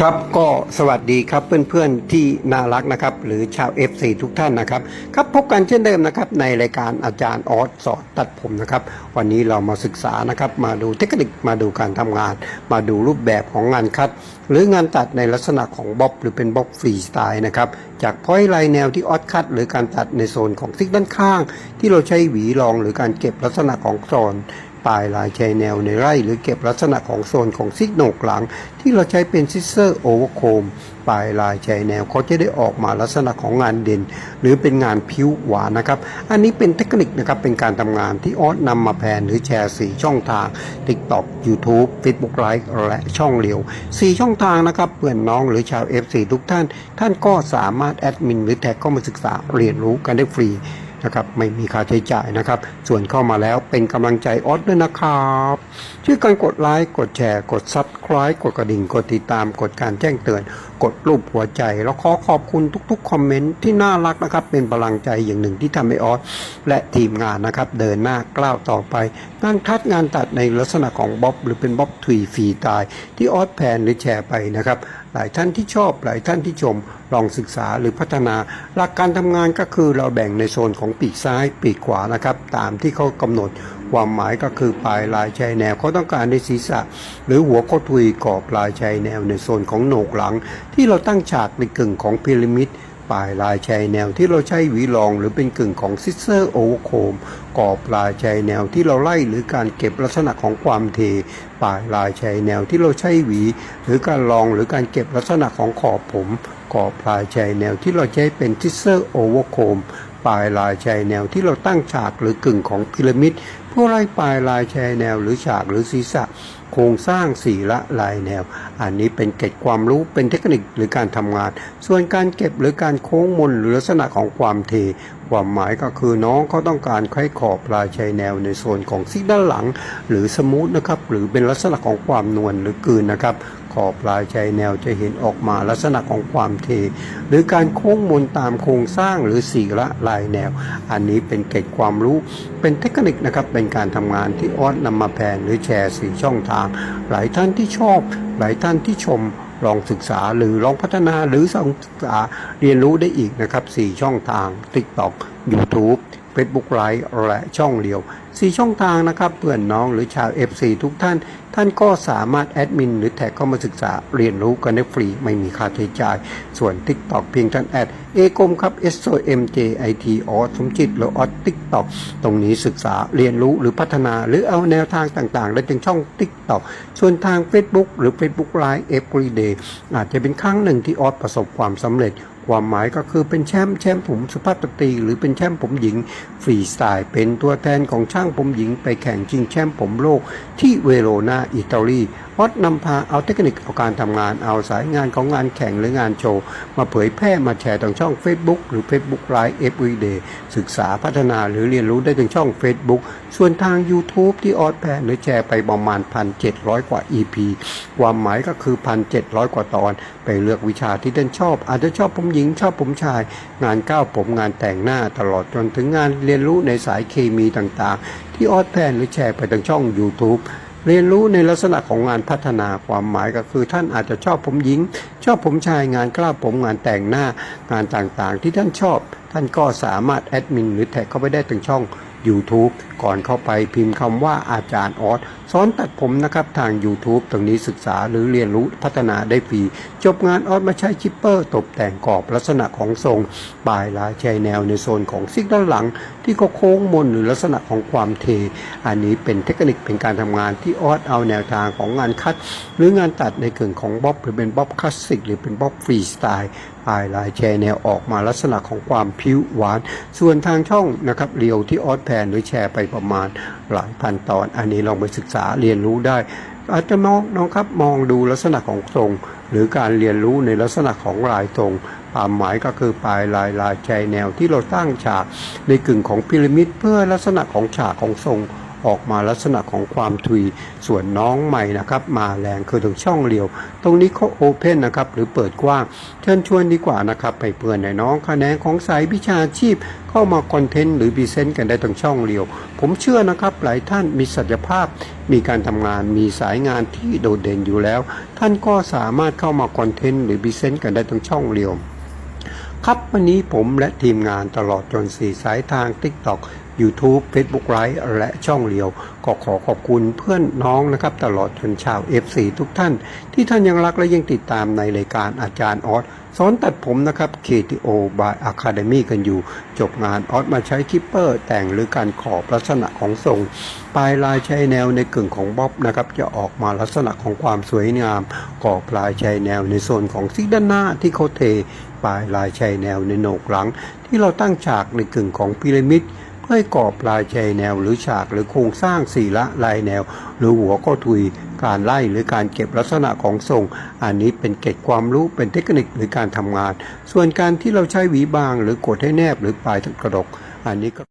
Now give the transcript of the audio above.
ครับก็สวัสดีครับเพื่อนๆที่น่ารักนะครับ หรือชาว FC ทุกท่านนะครับ ครับพบกันเช่นเดิมนะครับ ในรายการอาจารย์ออสสอนตัดผมนะครับ วันนี้เรามาศึกษานะครับ มาดูเทคนิคมาดูการทำงาน มาดูรูปแบบของงานคัด หรืองานตัดในลักษณะของบ๊อบหรือเป็นบ๊อบฟรีสไตล์นะครับ จากพอยไลน์แนวที่ออสคัด หรือการตัดในโซนของซิกด้านข้าง ที่เราใช้หวีรองหรือการเก็บลักษณะของโซน ปลายลายชายแนวในไร่ หรือเก็บลักษณะของโซนของซิกโหนกหลัง ที่เราใช้เป็นซิสเซอร์โอเวอร์โคมปลายลายชายแนวเขาจะได้ออกมาลักษณะของงานเด่น หรือเป็นงานผิวหวานนะครับ อันนี้เป็นเทคนิคนะครับเป็นการทำงานที่ออสนำมาแพนหรือแชร์ 4 ช่องทาง TikTok YouTube Facebook Live และช่องเลียว 4 ช่องทางนะครับเพื่อนน้องหรือชาว F4 ทุกท่าน ท่านก็สามารถแอดมินหรือแท็กเข้ามาศึกษาเรียนรู้กันได้ฟรี นะครับไม่มีค่าใช้จ่ายนะครับ ส่วนเข้ามาแล้วเป็นกำลังใจออสด้วยนะครับช่วยกันกดไลค์กดแชร์ กดซับสไคร b e กดกระดิ่งกดติดตามกดการแจ้งเตือน กดรูปหัวใจ แล้วขอขอบคุณทุกๆคอมเมนต์ที่น่ารักนะครับ เป็นพลังใจอย่างหนึ่งที่ทำให้ออสและทีมงานนะครับ เดินหน้ากล้าวต่อไปงานทัดงานตัดในลักษณะของบ๊อบหรือเป็นบ๊อบทวีฟีตาย ที่ออสแพนหรือแชร์ไปนะครับ หลายท่านที่ชอบ หลายท่านที่ชม ลองศึกษาหรือพัฒนา หลักการทำงานก็คือเราแบ่งในโซนของปีกซ้ายปีกขวานะครับ ตามที่เขากำหนดความหมายก็คือปลายลายชายแนวเขาต้องการในศีรษะ หรือหัวโคทุยกรอบปลายชายแนวในโซนของโหนกหลัง ที่เราตั้งฉากในกึ่งของพีระมิด ปลายลายชายแนวที่เราใช้หวีรองหรือเป็นกึ่งของซิสเซอร์โอเวอร์โคมกรอบปลายชายแนวที่เราไล่หรือการเก็บลักษณะของความเท ปลายลายชายแนวที่เราใช้หวี หรือการรองหรือการเก็บลักษณะของขอบผมกรอบปลายชายแนวที่เราใช้เป็นซิสเซอร์โอเวอร์โคมปลายลายชายแนวที่เราตั้งฉากหรือกึ่งของพีระมิด เพื่อไล่ปลายลายชายแนว หรือฉากหรือศีรษะ โครงสร้างสี่ละลายแนว อันนี้เป็นเกร็ดความรู้เป็นเทคนิคหรือการทำงาน ส่วนการเก็บหรือการโค้งมนหรือลักษณะของความเท ความหมายก็คือน้องเขาต้องการใช้ขอบลายชายแนวในโซนของซิกด้านหลัง หรือสมูทนะครับหรือเป็นลักษณะของความนวลหรือกลืนนะครับขอบลายชายแนวจะเห็นออกมาลักษณะของความเท หรือการโค้งมนตามโครงสร้างหรือสี่ละลายแนว อันนี้เป็นเกร็ดความรู้เป็นเทคนิคนะครับเป็นการทำงานที่ออสนำมาแพนหรือแชร์สี่ช่องทาง หลายท่านที่ชอบ หลายท่านที่ชมลองศึกษาหรือลองพัฒนาหรือส่งศึกษาเรียนรู้ได้อีกนะครับ 4 ช่องทาง TikTok YouTube Facebook Live และช่องเลียว 4 ช่องทางนะครับเพื่อนน้องหรือชาว FC ทุกท่าน ท่านก็สามารถแอดมินหรือแท็กเข้ามาศึกษาเรียนรู้กันได้ฟรีไม่มีค่าใช้จ่าย ส่วน TikTok เพียงท่านแอดเอกมครับ S O M J I T ออสมจิตหรือออส TikTok ตรงนี้ศึกษาเรียนรู้หรือพัฒนาหรือเอาแนวทางต่างๆได้ถึงช่อง TikTok ส่วนทาง Facebook หรือ Facebook Live Everyday อาจจะเป็นครั้งหนึ่งที่ออสประสบความสำเร็จ ความหมายก็คือเป็นแชมป์แชมป์ผมสุภาพสตรีหรือเป็นแชมป์ผมหญิงฟรีสไตล์เป็นตัวแทนของช่างผมหญิงไปแข่งชิงแชมป์ผมโลกที่เวโรนาอิตาลี ออสนำพาเอาเทคนิคเอาการทำงานเอาสายงานของงานแข่งหรืองานโชว์ มาเผยแพร่มาแชร์ทางช่อง Facebook หรือ Facebook Live Everyday ศึกษาพัฒนาหรือเรียนรู้ได้ทางช่อง Facebook ส่วนทาง YouTube ที่ออสแพนหรือแชร์ไปประมาณ 1,700 กว่า EP ความหมายก็คือ 1,700 กว่าตอน ไปเลือกวิชาที่ท่านชอบ อาจจะชอบผมหญิงชอบผมชาย งานก้าวผมงานแต่งหน้าตลอดจนถึงงานเรียนรู้ในสายเคมีต่างๆ ที่ออสแพนหรือแชร์ไปทางช่อง YouTube เรียนรู้ในลักษณะของงานพัฒนาความหมายก็คือ ท่านอาจจะชอบผมหญิง ชอบผมชายงานกล้าผมงานแต่งหน้างานต่างๆ ที่ท่านชอบ ท่านก็สามารถแอดมินหรือแท็กเข้าไปได้ถึงช่อง YouTube ก่อนเข้าไปพิมพ์คำว่าอาจารย์ออสสอนตัดผมนะครับทาง YouTube ตรงนี้ศึกษาหรือเรียนรู้พัฒนาได้ฟรี จบงานออสมาใช้ชิปเปอร์ ตกแต่งกรอบลักษณะของทรง ปลายลายชายแนวในโซนของซิกด้านหลัง ที่เขาโค้งมนหรือลักษณะของความเท อันนี้เป็นเทคนิคเป็นการทำงานที่ออสเอาแนวทางของงานคัด หรืองานตัดในเกึ่งของบ๊อบหรือเป็นบ๊อบคลาสสิกหรือเป็นบ๊อบฟรีสไตล์ ปลายลายแชร์แนวออกมาลักษณะของความผิวหวาน ส่วนทางช่องนะครับเรียวที่ออสแพนหรือแชร์ไปประมาณหลายพันตอน อันนี้ลองไปศึกษาเรียนรู้ได้ อาจจะมองน้องครับมองดูลักษณะของทรง หรือการเรียนรู้ในลักษณะของลายตรงความหมายก็คือปลายลายลายชายแนวที่เราตั้งฉากในกึ่งของพีระมิดเพื่อลักษณะของฉากของทรง ออกมาลักษณะของความทุยส่วนน้องใหม่นะครับ มาแรงคือตรงช่องเรียว ตรงนี้เขาโอเพนนะครับ หรือเปิดกว้าง เชิญชวนดีกว่านะครับ ไปเพื่อนในน้องคะแนนของสายวิชาชีพ เข้ามาคอนเทนต์หรือพรีเซนต์กันได้ตรงช่องเรียว ผมเชื่อนะครับ หลายท่านมีศักยภาพ มีการทำงานมีสายงานที่โดดเด่นอยู่แล้ว ท่านก็สามารถเข้ามาคอนเทนต์หรือพรีเซนต์กันได้ตรงช่องเรียวครับวันนี้ผมและทีมงานตลอดจนสี่สายทาง TikTok YouTube Facebook Live และช่องเรียว ก็ขอขอบคุณเพื่อนน้องนะครับ ตลอดจนชาว FC ทุกท่าน ที่ท่านยังรักและยังติดตามในรายการอาจารย์ออสสอนตัดผมนะครับ KTO by Academy กันอยู่ จบงานออสมาใช้คิปเปอร์ แต่งหรือการขอบลักษณะของทรง ปลายลายใช้แนวในกึ่งของบ๊อบนะครับ จะออกมาลักษณะของความสวยงามก่อปลายใช้แนวในโซนของซิกด้านหน้าที่เขาเท ปลายลายชายแนวในโหนกหลัง ที่เราตั้งฉากในกึ่งของพีระมิด ให้ก่อปลายชายแนวหรือฉากหรือโครงสร้างสี่ละลายแนว หรือหัวก็ทุยการไล่หรือการเก็บลักษณะของทรง อันนี้เป็นเกร็ดความรู้เป็นเทคนิคหรือการทำงาน ส่วนการที่เราใช้หวีบางหรือกดให้แนบหรือปลายกระดก อันนี้ก็